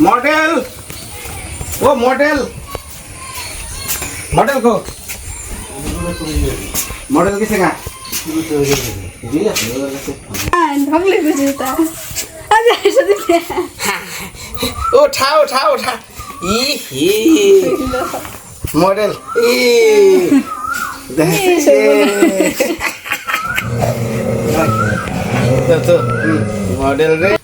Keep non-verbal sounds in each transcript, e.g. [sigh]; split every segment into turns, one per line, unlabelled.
Model. वो model. Model को। Model किसे का मॉडल। [laughs] तो, तो, हम्म, मॉडल रे।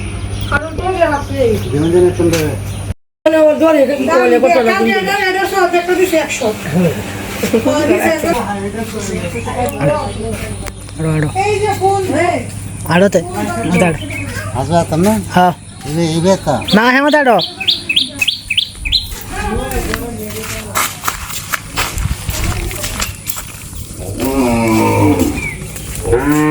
বয়া থাক ওনে বয়া থাক আমি একটু মডেলিং এ দেখ থাক।
Iya,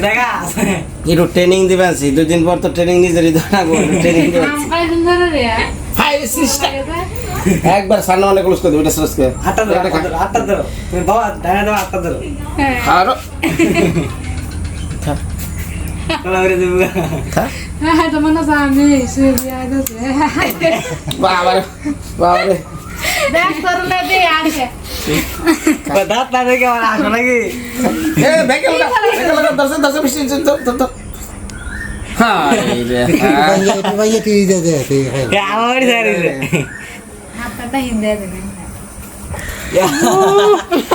দেখা
একটু ট্রেনিং দিবেন আছি দুদিন পর তো ট্রেনিং নিজেরই ধরা ট্রেনিং [laughs] দিবেন ফাইভ সিস্টার একবার সামনে অনেক ক্লোজ করে দেবে এটা সরস করে
আটটা ধরো আটটা ধরো। তুমি ডানা দাও ধরো।
আরও।
হ্যাঁ
বাবা বাবা
দাঁত না দেখে আমার আসো নাকি?
তো তো তো হ্যাঁ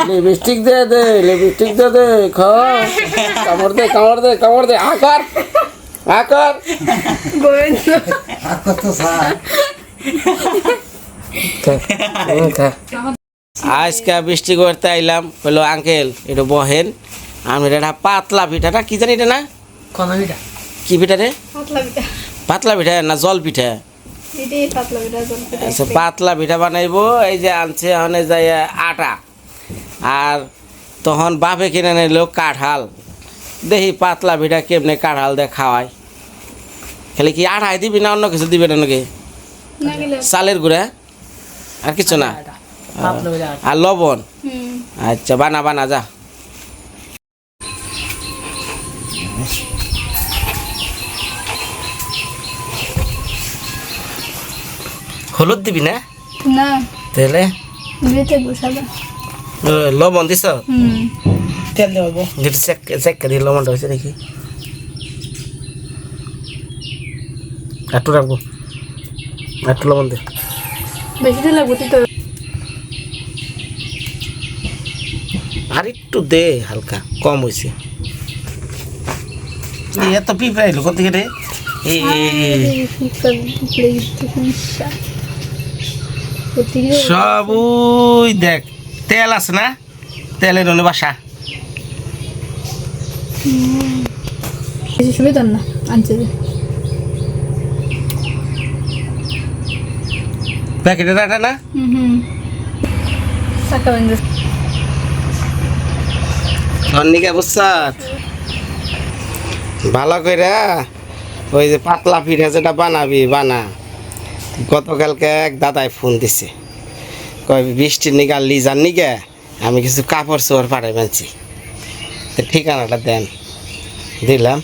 লিপস্টিক দে দে লিপস্টিক দে দে খা কামড় দে কামড় দে কামড় দে আকার আকার
গোবিন্দ।
Aku tuh sah.
আজকে বৃষ্টি করতে আইলাম বলল আঙ্কেল একটু বহেন। আমি এটা পাতলা পিঠাটা কি জানি এটা না?
কোন মিটা
কি পিঠা রে?
পাতলা
পিঠা। না জল পিঠা।
পাতলা
আচ্ছা পাতলা পিঠা বানাইবো এই যে আনছে ওখানে যাই আটা। আর তখন বাপে কিনে নিল কাঁঠাল। দেখি পাতলা পিঠা কেমনে কাঁঠাল দিয়ে খাওয়াই খালি কি আঠাই দিবি না অন্য কিছু দিবে না নাকি চালের গুঁড়া? আর কিছু না? আর লবণ? আচ্ছা বানা বানা যা। হলুদ দিবি না?
না।
তাহলে? লবণ দিছ?
তেল দেবো।
যেটা চেক চেক দিয়ে লবণটা হয়েছে দেখি একটু রাখব। একটু লবণ দে।
বেশি দিন লাগবে তো।
আর একটু দে হালকা কম হয়েছে এত পিঁপড়া এলো কোথা থেকে রে? এই সব ওই দেখ তেল আছে না? তেলের অন্য বাসা।
বেশি সুবিধা না আনছে যে
প্যাকেটের আটা না বুঝছাত ভালো কইরা ওই যে পাতলা পিঠা যেটা বানাবি বানা। গতকালকে এক দাদাই ফোন দিছে। কয় বৃষ্টির নিগা লিজার নিগে আমি কিছু কাপড় চোপড় পাঠাই মানছি ঠিকানাটা দেন। দিলাম।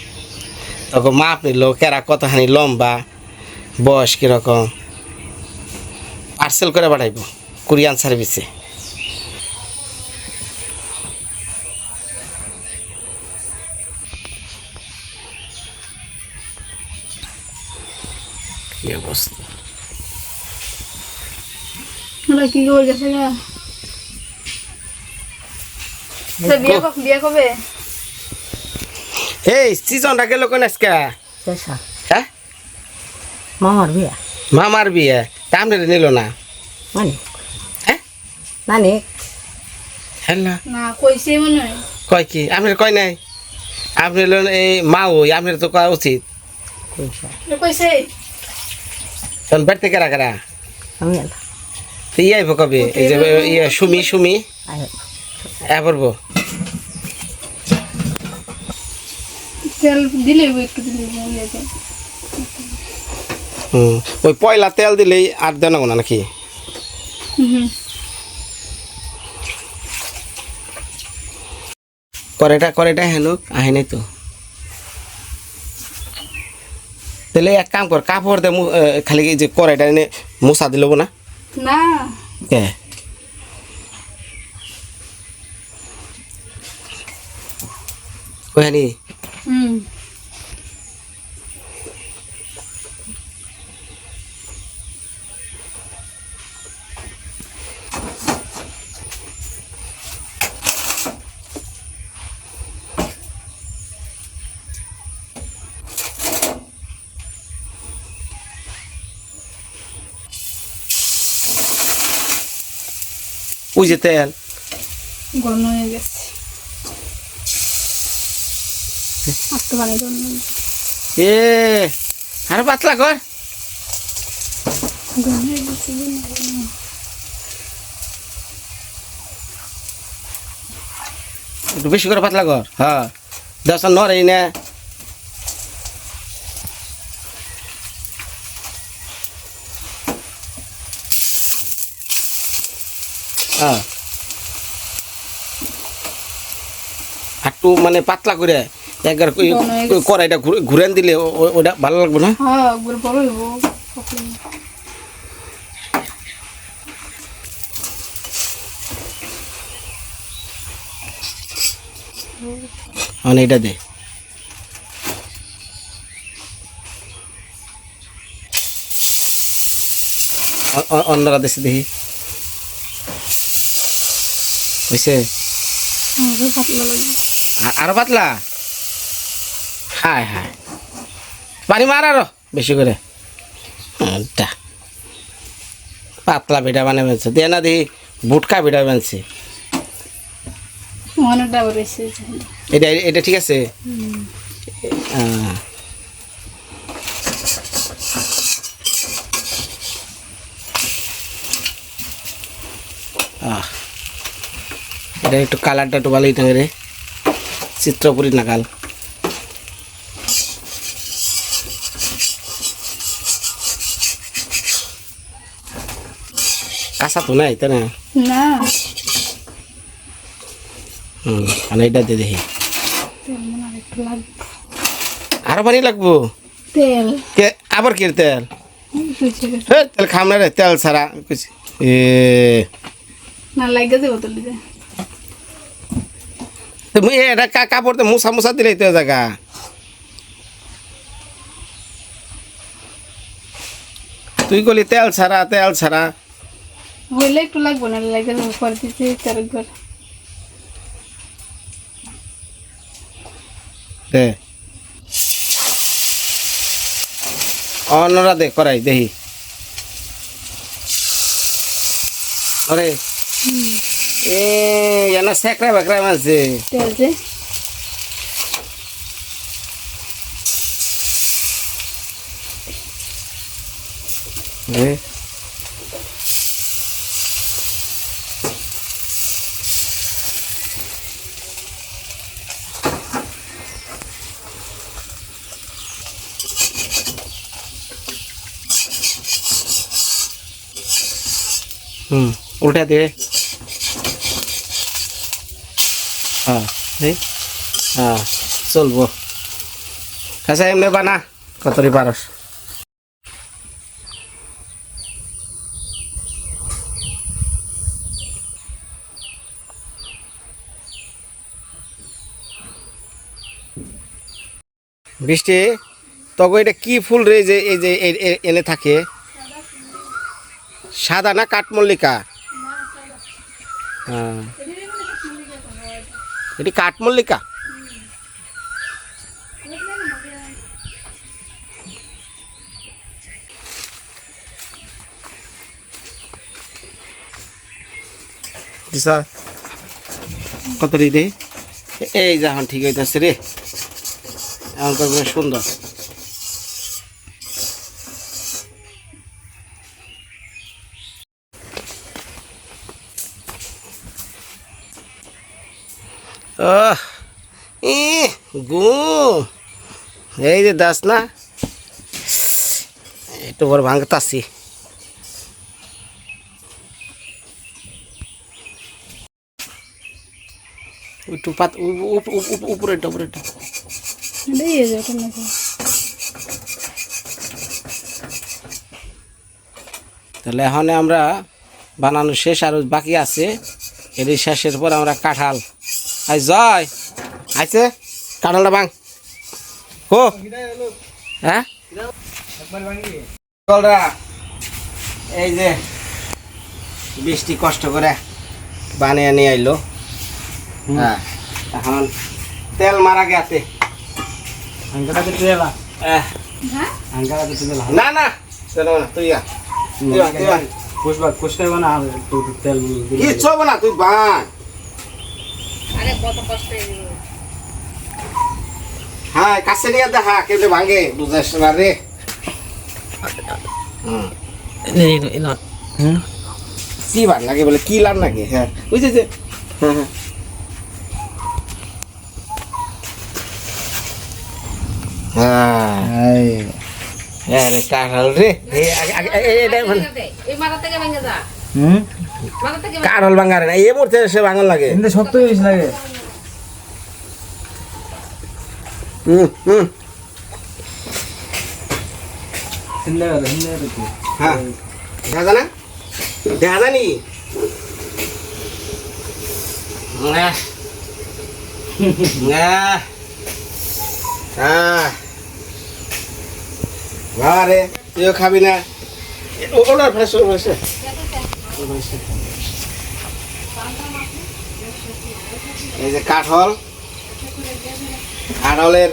তখন মাপ নিল কেরা কতখানি লম্বা বয়স কীরকম? পার্সেল করে পাঠাইব কুরিয়ান সার্ভিসে। কি অবস্থা?
কি করে গেছে
এই সিজনটা গেল কোন আজকে? হ্যাঁ?
মামার বিয়া।
মামার বিয়ে তা নিল না?
মানে?
হ্যাঁ
মানে?
হ্যালো
না কইছে মনে হয়।
কয় কি? আপনার কয় নাই? আপনি এই মা ওই আপনার তো কয়া উচিত।
কইছে।
তখন বাড়িতে কেরা কেরা?
আমি
তো ইয়ে আইব কবে? এই যে ইয়ে সুমি সুমি? পড়ব।
তেল দিলে একটু দিলে
হুম। ওই পয়লা তেল দিলেই আর দেন না নাকি? করেটা করেটা হেনুক আহে নাই তো। তাহলে এক কাম কর কাপড় দে খালি যে কড়াইটা এনে মুসা দিল না?
না।
কে? ওখানে
হুম।
ওই যে তেল
গরম হয়ে গেছে।
এ আরে পাতলা কর। একটু বেশি করে পাতলা কর হ্যাঁ দশটা নড়াই না একটু মানে পাতলা করে একবার কড়াইটা ঘুরে- দিলে ওটা ভালো লাগবে না? মানে এটা দে। অন্যরা দেশে দেখি। হয়েছে
পাতলা
আরও পাতলা? হায় হায়। পানি মার আরও বেশি করে। আচ্ছা পাতলা ভিটা বানিয়ে বেনছে দিয়ে না দেখি বুটকা ভিটা বানছে। এটা এটা ঠিক আছে? আহ। এটা একটু কালারটা একটু ভালোই থাকে রে চিত্রপুরি নাকাল কাঁচা তো নাই তাই না? হুম মানে এটা দিয়ে দেখি। আরও পানি লাগবো?
তেল।
কে আবার কি তেল? তেল খাম না রে তেল ছাড়া। এ
না লাগে দেবো তেল দিতে।
তুমি এটা কাপড় তো মুসা মুসা দিলেই তো জায়গা তুই গলি তেল ছাড়া তেল ছাড়া।
হইলে একটু লাগবে না লাগে দেবো পরে দিতে চারকবার
দে অন্যরা দে করাই দেখি আরে। এ এনা সেকরা বেকরা মানছে
তেল যে
এ হুম উল্টা দে হ্যাঁ হ্যাঁ চলবো। আচ্ছা এমনি বানা। কতরি পারস বৃষ্টি তবে এটা কি ফুল রে যে এই যে এনে থাকে? সাদা না কাঠমল্লিকা? হ্যাঁ। এটি কাঠমল্লিকা। কত রে এই যখন ঠিক হইতেছে রে। এখন সুন্দর। আহ, ই ঘুম এই যে দাস না একটু বড় ভাঙতাছি। একটু পাত তাহলে এখন আমরা বানানো শেষ আর বাকি আছে। এর শেষের পর আমরা কাঁঠাল আই জয় আইছে কাঁঠালটা বাং হো। হ্যাঁ? এই যে বৃষ্টি কষ্ট করে বানিয়ে নিয়ে আইলো। হ্যাঁ এখন তেল মারা গেছে।
এলা
না না তুই তুই না তুই বান হ্যাঁ কাছে নিয়ে দেখা কেমনে ভাঙে? বুঝাস না রে। হুম। কি ভাগ লাগে বলে কি লাভ লাগে? হ্যাঁ। বুঝেছে হ্যাঁ হ্যাঁ। হ্যাঁ হ্যাঁ রে কাঁঠাল রে। এই আগে আগে এই মানে
মাথা থেকে ভেঙে যা।
হুম?
কাঁঠাল ভাঙারে না এই মুহূর্তে সে ভাঙন লাগে।
কিন্তু শক্ত বেশি লাগে।
হুম হুম। হ্যাঁ। দেখা না? দেখা তুইও খাবি না। ওনার ফ্রেশ ওনার এই যে কাঠল কাঠলের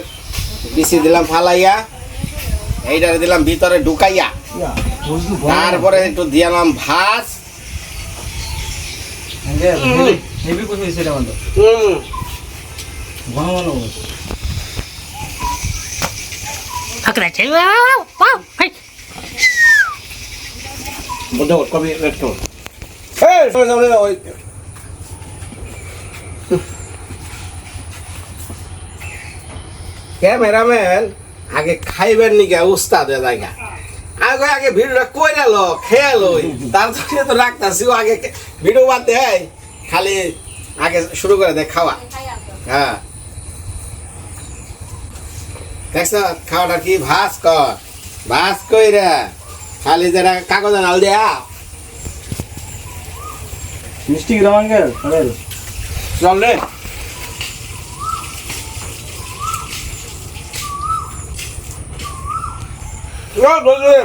বিচি দিলাম ফালাইয়া এইটারে দিলাম ভিতরে ঢুকাইয়া। তারপরে একটু দিলাম
বন্ধ
হুম
ঘন ঘন
ফাকরাছে
ক্যামেরাম্যান আগে খাইবেন নি গা উস্তাদে জায়গা? আগে আগে ভিডিওটা কইরা লো, খেয়ে লই। তার জন্য তো রাখতাছি, ও আগে ভিডিও হয় খালি আগে শুরু করে দে, খাওয়া। হ্যাঁ। দেখছ, খাওয়াটা কি ভাস কর ভাস কইরা খালি যেটা কাগজে নাল দেয়া।
মিষ্টি গ্রাম আঙ্কেল? আরে
চল রে। চল বসে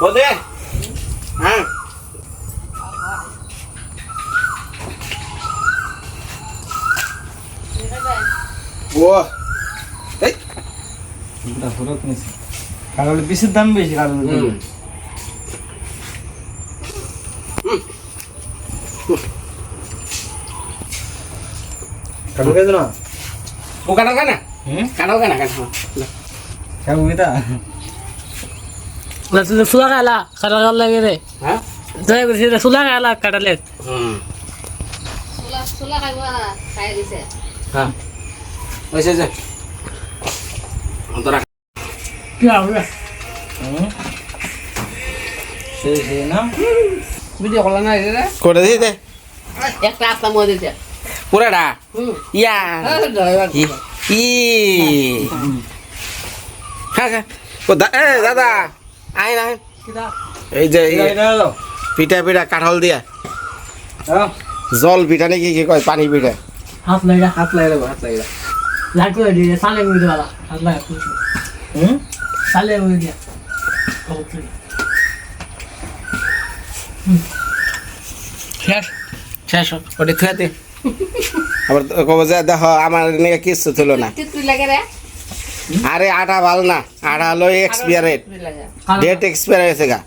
বসে হ্যাঁ। ও এই।
এটা ফরক নিছে কাগজের দাম বেশি কাগজের কাগজ কেন না?
ও কেনা
হুম?
কাটাও কেনা কাটাও
কাগজ এটা
সুলা খালা কাটা গাল লাগে রে।
হ্যাঁ
দয়া করে সেটা সুলা খালা কাটালে
হুম।
সুলা সুলা খাইবা খাই দিছে।
হ্যাঁ ওইসে যে তোরা
কি হবে
হুম? সেই সেই না?
ভিডিও করলা না রে
করে দিই
একটা আস্তা মধ্যে
পুরাটা? ইয়া। ই হ্যাঁ হ্যাঁ ও দা- এ দাদা আয় না এই যে পিঠা পিঠা কাঁঠাল দিয়া। জল পিঠা নাকি কি কয় পানি পিঠা?
হাত লাগা
হাত লাগে দেবো হাত লাগে
লাগো দিয়ে সালে মুই দেওয়া হাত লাগা
হুম?
সালে মুই দিয়া।
শেষ শেষ ওটা দে। আবার কব যে দেখো আমার নিয়ে কিচ্ছু তুলো না। আরে আটা ভালো না আটা হলো এক্সপায়ার
তুই
ডেট এক্সপিয়ার হয়েছে গা।